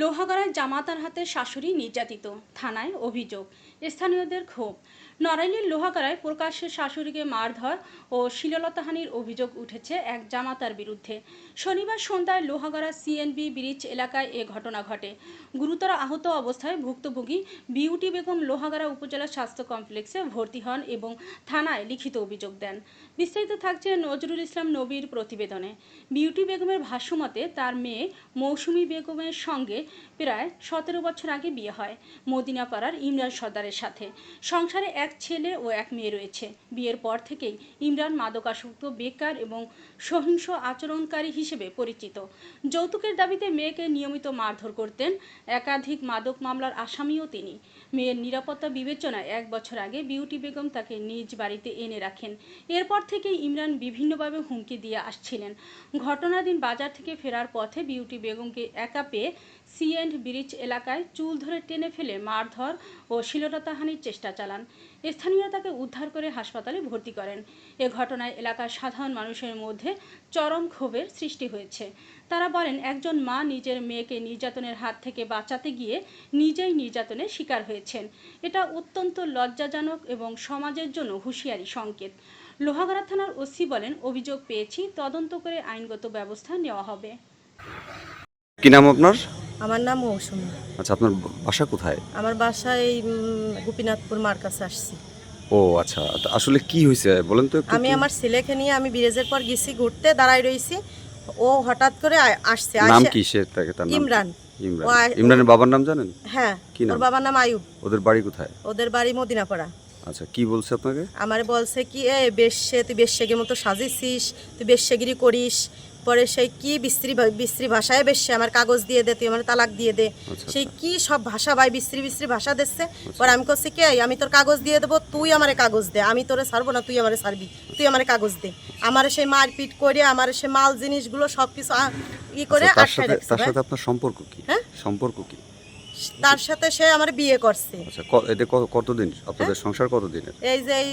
লোহাগড়ায় জামাতার হাতে শাশুড়ি নির্যাতিত থানায় অভিযোগ। স্থানীয়দের ক্ষোভ। নড়াইলের লোহাগড়ায় প্রকাশ্যে শাশুড়িকে মারধর ও শিললতাহানির অভিযোগ উঠেছে এক জামাতার বিরুদ্ধে। শনিবার সন্ধ্যায় লোহাগড়া সিএনবি ব্রিজ এলাকায় এ ঘটনা ঘটে। গুরুতর আহত অবস্থায় ভুক্তভোগী বিউটি বেগম লোহাগড়া উপজেলা স্বাস্থ্য কমপ্লেক্সে ভর্তি হন এবং থানায় লিখিত অভিযোগ দেন। বিস্তারিত থাকছে নজরুল ইসলাম নবীর প্রতিবেদনে। বিউটি বেগমের ভাষ্যমতে, তার মেয়ে মৌসুমী বেগমের সঙ্গে প্রায় সতেরো বছর আগে বিয়ে হয়, মদিনাপাড়ার ইমরান সর্দারের সাথে। সংসারে এক ছেলে ও এক মেয়ে রয়েছে। বিয়ের পর থেকেই ইমরান মাদকাসক্ত, বেকার এবং সহিংস আচরণকারী হিসেবে পরিচিত। যৌতুকের দাবিতে মেয়েকে নিয়মিত মারধর করতেন একাধিক মাদক মামলার আসামিও তিনি। মেয়ের নিরাপত্তা বিবেচনায় এক বছর আগে বিউটি বেগম তাকে নিজ বাড়িতে এনে রাখেন। এরপর থেকেই ইমরান বিভিন্নভাবে হুমকি দিয়ে আসছিলেন। ঘটনার দিন বাজার থেকে ফেরার পথে বিউটি বেগমকে একা পেয়ে সি এন্ড ব্রিজ এলাকায় চুল ধরে টেনে ফেলে মারধর ও শিলতাহানির চেষ্টা চালান। স্থানীয়রা তাকে উদ্ধার করে হাসপাতালে ভর্তি করেন। এ ঘটনায় এলাকার সাধারণ মানুষের মধ্যে চরম ক্ষোভের সৃষ্টি হয়েছে। তারা বলেন, একজন মা নিজের মেয়েকে নির্যাতনের হাত থেকে বাঁচাতে গিয়ে নিজেই নির্যাতনের শিকার হয়েছেন। এটা অত্যন্ত লজ্জাজনক এবং সমাজের জন্য হুঁশিয়ারি সংকেত। লোহাগড়া থানার ওসি বলেন, অভিযোগ পেয়েছি, তদন্ত করে আইনগত ব্যবস্থা নেওয়া হবে। কি নাম আপনার? আমার নাম মৌসুমী। আচ্ছা আপনার বাসা কোথায়? আমার বাসায় এই গোপীনাথপুর মার কাছে আসছি। ও আচ্ছা আসলে কি হয়েছে বলেন তো আমি আমার ছেলেকে নিয়ে আমি বিরেজের পর গেছি ঘুরতে দাঁড়াই রইছি। ও হঠাৎ করে আসছে নাম কি সে তাকে তার নাম? ইমরান। ইমরান। ইমরানের বাবার নাম জানেন? হ্যাঁ কি ওর নাম বাবার নাম আয়ুব। ওদের বাড়ি কোথায়? ওদের বাড়ি মদিনাপাড়া। আচ্ছা কি বলছে আপনাকে? আমার বলছে কি এ বেশ্যে তুই বেশ্যেগের মতো সাজিয়েছিস তুই বেশ্যেগিরি করিস পরে সেই কি বিশ্রী বিশ্রী ভাষায় বেশ্যে আমার কাগজ দিয়ে দে তুই আমার তালাক দিয়ে দে। আচ্ছা, সেই কি সব ভাষা ভাই বিশ্রী বিশ্রী ভাষা দিচ্ছে? পরে আমি করছি কে আমি তোর কাগজ দিয়ে দেবো তুই আমারে কাগজ দে। আমি তোরে ছাড়বো না তুই আমারে ছাড়বি তুই আমারে কাগজ দে। আমার সেই মারপিট করে আমার সে মাল জিনিসগুলো সব কিছু ই করে আচ্ছা, তার সাথে তার সাথে আপনার সম্পর্ক কি? হ্যাঁ? সম্পর্ক কি? তার সাথে সে আমার বিয়ে করছে। আচ্ছা এতে কতদিন? হ্যাঁ? আপনাদের সংসার কতদিনের? এই যে এই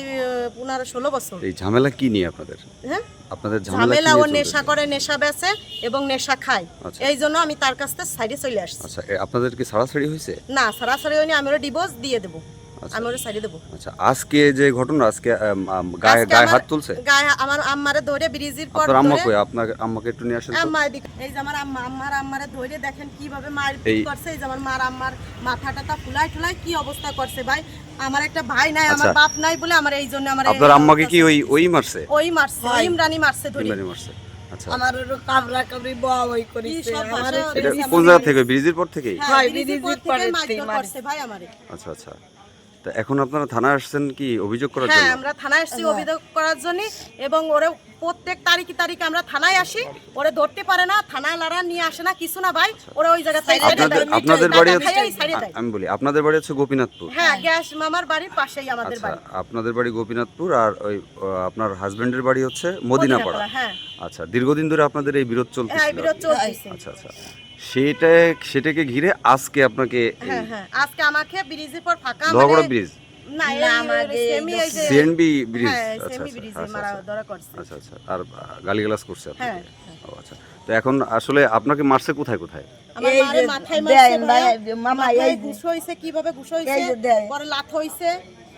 পনেরো ষোলো বছর। এই ঝামেলা কি নিয়ে আপনাদের? হ্যাঁ? আপনাদের ঝামেলা ও নেশা করে নেশা বেচে এবং নেশা খায়। আচ্ছা। এই জন্য আমি তার কাছ থেকে সাইডে চলে আসছি। আচ্ছা আপনাদের কি ছাড়াছাড়ি হয়েছে? না সরাসরি উনি আমি ওরা ডিভোর্স দিয়ে দেবো। আচ্ছা। আমি ওরা সাইডে দেবো। আচ্ছা আজকে যে ঘটনা আজকে গায়ে গায়ে আমার- হাত তুলছে? গায়ে আমার আম্মারে ধরে ব্রিজের পর আপনার আম্মা কই? আপনার আম্মাকে একটু নিয়ে আসেন আম্মা এদিকে এই যে আমার আম্মা আম্মার আম্মারে ধরে দেখেন কীভাবে মার করছে এই যে আমার মার আম্মার মাথা টাথা ফুলাই টুলাই কি অবস্থা করছে ভাই? আমার একটা ভাই নাই আমার আচ্ছা। বাপ নাই বলে আমার এই জন্য আমার এই আপনার আম্মাকে কি ওই ওই মারছে? ওই মারছে ইমরানি মারছে ধরি। ইমরানি মারছে। আচ্ছা। আমার ওরও কামড়া কামড়ি বয়া কি করিছে। সব আমার ভাষা এটা কোন জায়গা থেকে? ব্রিজের পর থেকেই? হ্যাঁ, হয়, ব্রিজের ব্রিজের পর থেকেই থেকে মারছে। মারে। ভাই আমারে। আচ্ছা আচ্ছা। তা এখন আপনারা থানায় আসছেন কি অভিযোগ করার জন্য হ্যাঁ জন্য? আমরা থানায় এসেছি অভিযোগ করার জন্য এবং ওরে প্রত্যেক তারিখে তারিখে আমরা থানায় আসি। ওরে ধরতে পারে না থানায় লারা নিয়ে আসে না কিছু না ভাই। ওরে ওই সাইডে আপনাদের আপনাদের বাড়ি। আমি বলি আপনাদের বাড়ি হচ্ছে গোপীনাথপুর। হ্যাঁ গ্যাস মামার বাড়ির পাশেই আমাদের আচ্ছা বাড়ি। আপনাদের বাড়ি গোপীনাথপুর আর ওই আপনার হাজবেন্ডের বাড়ি হচ্ছে মদিনাপাড়া। হ্যাঁ। আচ্ছা দীর্ঘদিন ধরে আপনাদের এই বিরোধ হ্যাঁ বিরোধ চলতেছে। আচ্ছা আচ্ছা। সেটা সেটাকে ঘিরে আজকে আপনাকে হ্যাঁ হ্যাঁ আজকে আমাকে ব্রিজের পর ফাঁকা লোহাগড়া মানে- ব্রিজ না সিএনবি ব্রিজ হ্যাঁ আচ্ছা আচ্ছা, ব্রিজে আচ্ছা, মারা আচ্ছা। ধরা করছে। আচ্ছা আচ্ছা আর গালিগালাজ করছে হ্যাঁ আপনাকে ও আচ্ছা। তো এখন আসলে আপনাকে মারছে কোথায় কোথায়? আমার এই মারে যে মাথায় দেয়, মারছে মামা, এই ঘুষ হইছে কীভাবে ঘুষ হইছে। পরে লাথ হইছে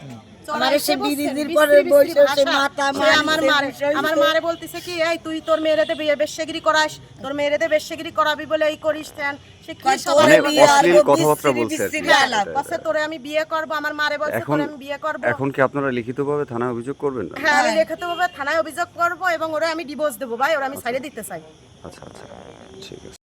আমার চড়াইছে সে বসছে, পরে বসে সে ভাষা। মাথা সে মারছে, আমার মারে আমার মারে বলতেছে কি এই তুই তোর মেয়েরেতে বিয়ে বেশ্যগিরি করাস। তোর মেয়েরেতে বেশ্যগিরি করাবি বলে এই করিস তেন সে কি কয় তোরে বিয়ে অশ্লীল কথাবার্তা বলছে আমি বিয়ে করব আমার মারে বলছে এখন- তোরে আমি বিয়ে করব। এখন কি আপনারা লিখিতভাবে থানায় অভিযোগ করবেন না? হ্যাঁ আমি লিখিত ভাবে থানায় অভিযোগ করব এবং ওরে আমি ডিভোর্স দেবো। ভাই ওরা আমি ছাড়িয়ে দিতে চাই। আচ্ছা আচ্ছা। ঠিক আছে।